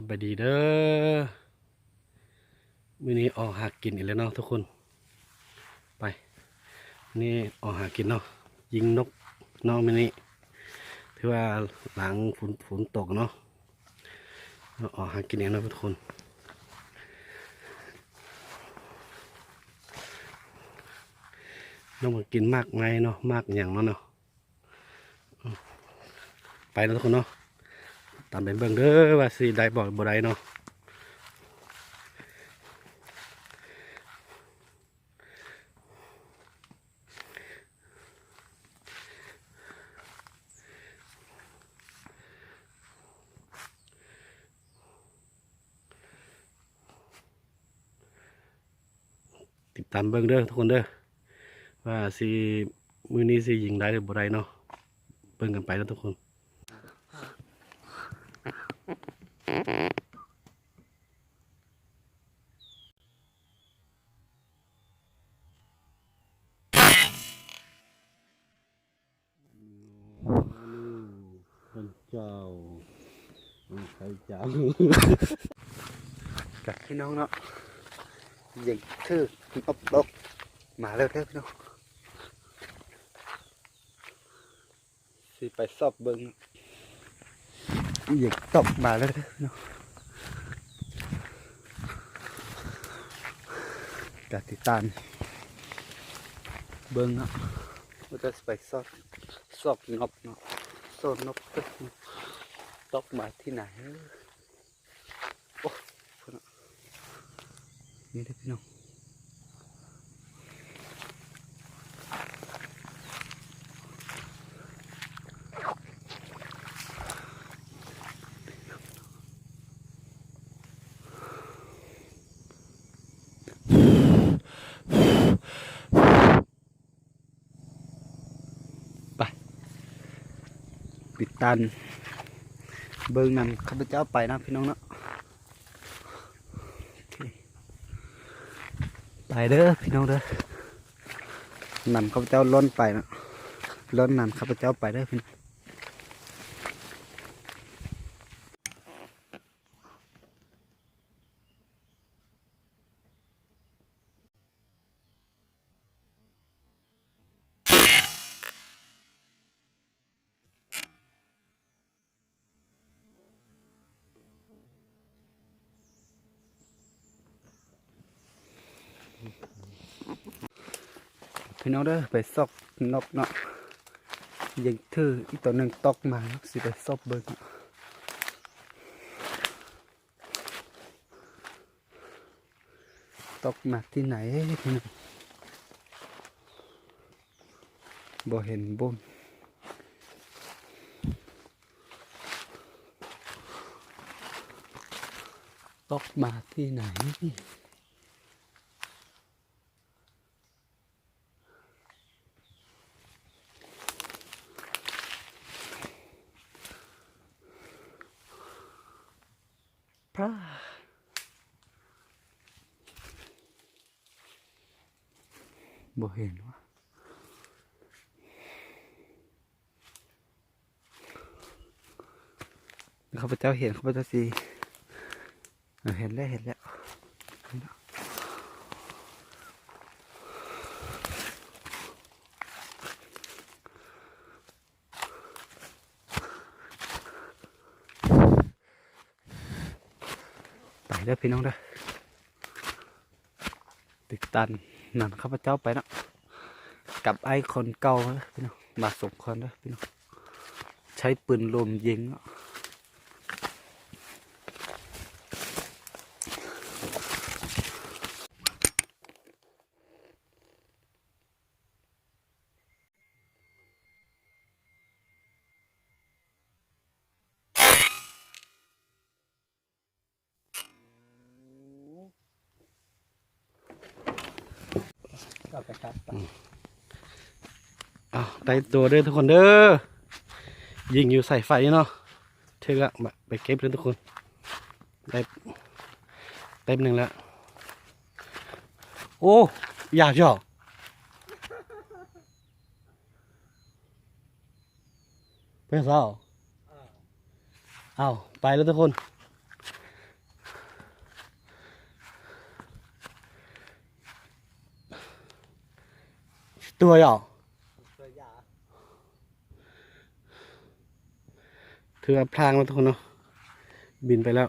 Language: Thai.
สบายดีเด้อมื้อนี้ออกหากินอีกแล้วเนาะทุกคน ไป นี่ออกหากินเนาะ ยิงนกเนาะมื้อนี้ถือว่าหลังฝนฝนตกเนาะออกหากินเองเนาะทุกคนน้องมากินมากไงเนาะมากอย่างเนาะเนาะไปแล้วทุกคนเนาะ ตามไปเบิ่งเด้อว่าสิได้บ่บ่ได้เนาะติดตามเบิ่งเด้อทุกคนเด้อว่าสิมื้อนี้สิยิงได้หรือบ่ได้เนาะเบิ่งกันไปแล้วทุกคน คน เจ้าใครเจ้ากับพี่น้องเนาะยิงชื่ออบลกมาแล้วเด้อพี่น้องสิไปสอบเบิ้ง หยียบตบมาแล้วเนาะกติดตามเบิ้งเนาะมันจะไปซอกซอกงบเนาะโซนนกตึกตกมาที่ไหนโอ้นี่เลยพี่น้อง ปิดตัน เบิ้งนำข้าพเจ้าไปนะพี่น้องเนาะไปเด้อพี่น้องเด้อนำข้าพเจ้าล้นไปนะล้นนำข้าพเจ้าไปเด้อพี่น้อง พี่น้องเด้อไปซอกนกเนาะยิงถืออีกตัวหนึ่งตกมาสิไปซอกเบิ่งตกมาที่ไหนพี่น้องบ่เห็นบ่นตกมาที่ไหน พระบ่เห็นวะข้าพเจ้าเห็นข้าพเจ้าสีเออเห็นแล้วเห็นแล้วเห็นแล้ว ไปเด้อพี่น้องเด้อติดตันนั่นข้าพเจ้าไปนะกับไอ้คนเก่าเด้อพี่น้องมาสมคนเด้อพี่น้องใช้ปืนลมยิงเนาะ ก็ไปครับอ้าวได้ตัวเด้อทุกคนเด้อยิงอยู่ใส่ไฟเนาะเธอก็มาไปเก็บเลยทุกคนได้เต็มหนึ่งแล้วโอ้อยากจ่อเป็นสาวเอาไปแล้วทุกคน ตัวเหรอตัวยาถือว่าพลางแล้วทุกคนเนาะบินไปแล้ว